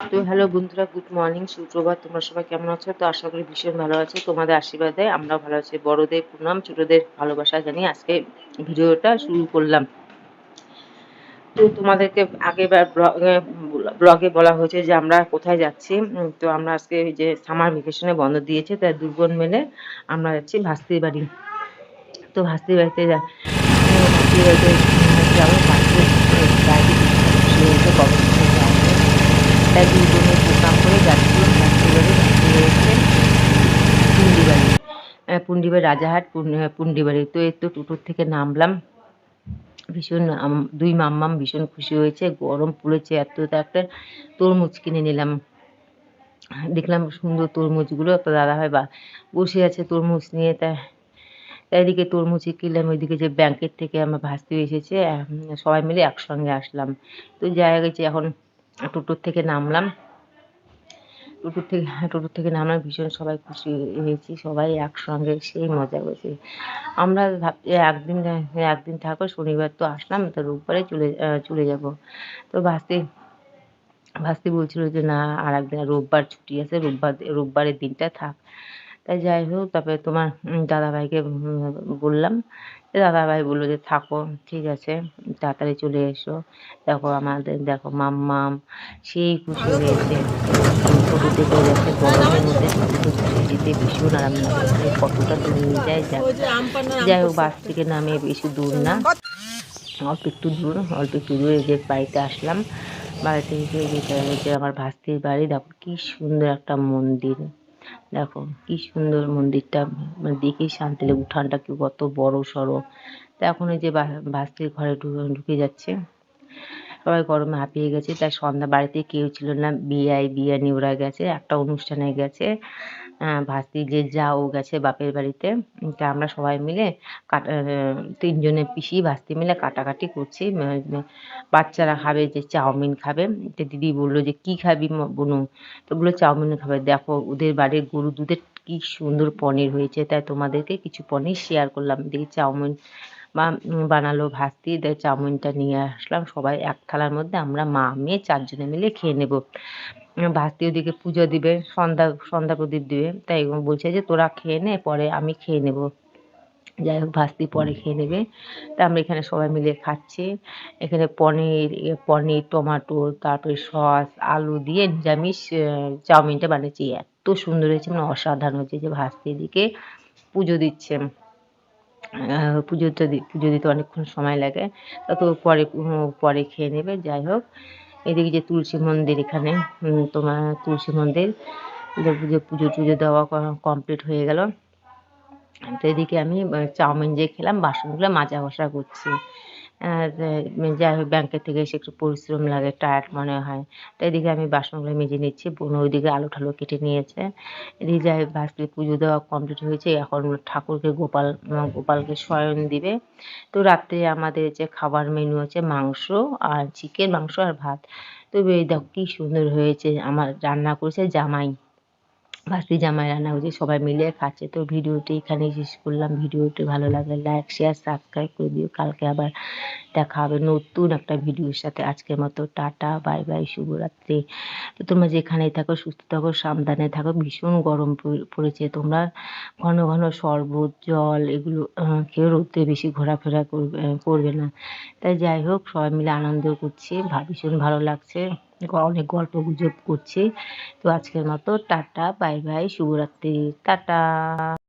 তো হ্যালো বন্ধুরা good morning সুপ্রভাত, তোমরা সবাই কেমন আছো? তো আশা করি ভীষণ ভালো আছো। তোমাদের আশীর্বাদে আমরাও ভালো আছি। বড়দের প্রণাম, ছোটদের ভালোবাসা জানিয়ে আজকে ভিডিওটা শুরু করলাম। তো তোমাদেরকে আগেবার ব্লগে বলা হয়েছে যে আমরা কোথায় যাচ্ছি। তো আমরা আজকে ওই যে সামার ভেকেশনে বন্ধ দিয়েছে, তাই দুর্বন মেলে আমরা যাচ্ছি ভাস্তির বাড়ি তো ভাস্তির বাড়িতে যা ভাস্তির বাড়িতে যাব ভাস্তির বাড়িতে তাই দুজনে প্রোগ্রাম করে যাচ্ছিলাম বাড়ি ভাস্তির পুন্ডিবাড়ি। পুন্ডিবাড়ি রাজাহাট পুন- পুন্ডিবাড়ি। তো এই তো টোটোর থেকে নামলাম। ভীষণ দুই মাম্মাম ভীষণ খুশি হয়েছে, গরম পড়েছে, এত তা একটা তরমুজ কিনে নিলাম। দেখলাম সুন্দর তরমুজগুলো, তো দাদাভাই বা বসে আছে তরমুজ নিয়ে, তা এদিকে তরমুজ কিনলাম, ওইদিকে যে ব্যাংকের থেকে আমার ভাস্তি এসেছে সবাই মিলে একসঙ্গে আসলাম। তো জায়গা গেছে এখন টোটোর থেকে নামলাম। টোটোর থেকে টোটোর থেকে নামলাম, ভীষণ সবাই খুশি হয়েছি, সবাই একসঙ্গে সেই মজা করেছি। আমরা ভাবছি একদিন একদিন থাকব শনিবার তো আসলাম, তো রোববারে চলে চলে যাব। তো ভাস্তি ভাস্তি বলছিল যে না আর একদিন রোববার ছুটি আছে, রোববার, রোববারের দিনটা থাক। তাই যাই হোক, তারপরে তোমার দাদাভাইকে বললাম দাদাভাই বলল যে থাকো ঠিক আছে তাড়াতাড়ি চলে এসো। দেখো আমাদের দেখো মাম্মাম সেই খুশি হয়েছে। ছোটো থেকে যাচ্ছে গরমের মধ্যে যেতে ভীষণ আরাম লাগে কতটা তো নিয়ে যায় যাই হোক বাস থেকে নামে বেশি দূর না। অল্প একটু দূর অল্প একটু দূরে যে বাড়িতে আসলাম। বাড়িতে এসে যেটা হচ্ছে আমার ভাস্তির বাড়ি। দেখো কি সুন্দর একটা মন্দির। দেখো, কি সুন্দর মন্দিরটা। মানে দেখেই শান্তি লাগে উঠানটা কি কত বড় সড়ো। তো এখন ওই যে বাস্তির ঘরে ঢুকে যাচ্ছে। সবাই গরমে হাঁপিয়ে গেছে। তাই সন্ধ্যা বাড়িতে কেউ ছিল না। বিয়াই বিয়ানি, ওরা গেছে। একটা অনুষ্ঠানে গেছে। ভাস্তি যে যা ও গেছে বাপের বাড়িতে। তা আমরা সবাই মিলে কাটা তিনজনে পিসি, ভাস্তি মিলে কাটাকাটি করছি। বাচ্চারা খাবে যে চাউমিন খাবে। তো দিদি বলল যে, কি খাবি বনু? তো বলল, চাউমিন খাবে। দেখো, ওদের বাড়ির গরু দুধের কি সুন্দর পনির হয়েছে। তাই তোমাদেরকে কিছু পনির শেয়ার করলাম। দেখি চাউমিন মা বানালো ভাস্তি দিয়ে চাউমিনটা নিয়ে আসলাম। সবাই এক থালার মধ্যে আমরা মা, মেয়ে চারজনে মিলে খেয়ে নেব। ভাস্তি ওদিকে পুজো দিবে, সন্ধ্যা সন্ধ্যা প্রদীপ দিবে। তাই বলছে যে, তোরা খেয়ে নে, পরে আমি খেয়ে নেব। যাই হোক ভাস্তি পরে খেয়ে নেবে। তা আমরা এখানে সবাই মিলে খাচ্ছি। এখানে পনির পনির, টমেটো, তারপরে সস, আলু দিয়ে নিরামিষ চাউমিনটা বানিয়েছি। এত সুন্দর হয়েছে মানে অসাধারণ হয়েছে যে ভাস্তি এদিকে পুজো দিচ্ছে। পুজোটা পুজো দিতে অনেকক্ষণ সময় লাগে তত পরে পরে খেয়ে নেবে, যাই হোক। এদিকে যে তুলসী মন্দির এখানে তোমার তুলসী মন্দির পুজো পুজো টুজো দেওয়া কমপ্লিট হয়ে গেল। তো এদিকে আমি চাউমিন যে খেলাম, বাসনগুলো মাজা ঘষা করছি। যাই হোক ব্যাংকের থেকে এসে একটু পরিশ্রম লাগে টায়ার্ড মনে হয়। তো এদিকে আমি বাসনগুলো মেজে নিচ্ছি, বোন ওইদিকে আলু ঠালু কেটে নিয়েছে। এদিকে যাই হোক, ভাস্তি পুজো দেওয়া কমপ্লিট হয়েছে। এখন ঠাকুরকে গোপাল গোপালকে শয়ন দিবে। তো রাত্রে আমাদের যে খাবার মেনু আছে, মাংস আর চিকেন মাংস আর ভাত। তো এই দেখো কি সুন্দর হয়েছে, আমার রান্না করেছে জামাই। ভাস্তি জামাই রান্না হয়েছে সবাই মিলে খাচ্ছে। তো ভিডিওটি এখানেই শেষ করলাম। ভিডিওটি ভালো লাগলে লাইক শেয়ার সাবস্ক্রাইব করে দিও। কালকে আবার দেখা হবে নতুন একটা ভিডিওর সাথে। আজকের মতো টাটা বাই বাই শুভরাত্রি। তো তোমরা যেখানেই থাকো, সুস্থ থাকো, সাবধানে থাকো। ভীষণ গরম পড়ে- পড়েছে। তোমরা ঘন ঘন শরবত, জল এগুলো খেয়ে রোদে বেশি ঘোরাফেরা করবে করবে না। তাই যাই হোক, সবাই মিলে আনন্দ করছি। ভীষণ ভালো লাগছে। অনেক গল্প গুজব করছে। তো আজকের মতো টাটা বাই বাই শুভরাত্রি টাটা।